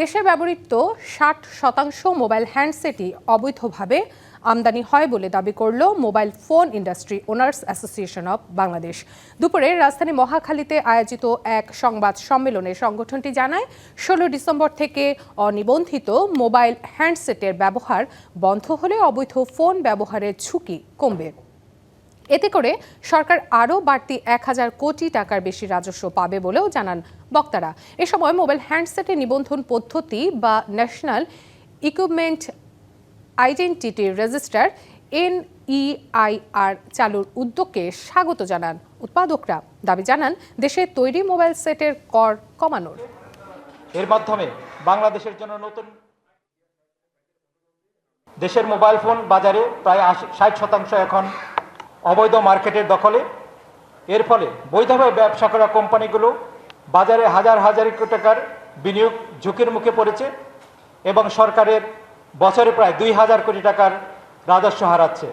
দেশে ব্যবহৃত ষাট শতাংশ মোবাইল হ্যান্ডসেটই অবৈধভাবে আমদানি হয় বলে দাবি করল mobile phone industry owners association of Bangladesh. দুপুরে রাজধানী মহাখালীতে আয়োজিত এক সংবাদ সম্মেলনে সংগঠনটি জানায়, ষোলো ডিসেম্বর থেকে অনিবন্ধিত মোবাইল হ্যান্ডসেটের ব্যবহার বন্ধ হলে অবৈধ ফোন ব্যবহারের ঝুঁকি কমবে। এতে করে সরকার আরও বাড়তি এক হাজার কোটি টাকার বেশি রাজস্ব পাবে বলেও জানান বক্তারা। এ সময় মোবাইল হ্যান্ডসেটের নিবন্ধন পদ্ধতি বা national equipment identity register, NEIR চালুর উদ্যোগকে স্বাগত জানান উৎপাদকরা। দাবি জানান, দেশে তৈরি মোবাইল সেটের কর কমানোর। এর মাধ্যমে বাংলাদেশের জন্য নতুন দেশের মোবাইল ফোন বাজারে প্রায় ষাট শতাংশ এখন অবৈধ মার্কেটের দখলে। এর ফলে বৈধভাবে ব্যবসা করা কোম্পানিগুলো বাজারে হাজার হাজার কোটি টাকার বিনিয়োগ ঝুঁকির মুখে পড়েছে এবং সরকারের বছরে প্রায় দুই হাজার কোটি টাকার রাজস্ব হারাচ্ছে।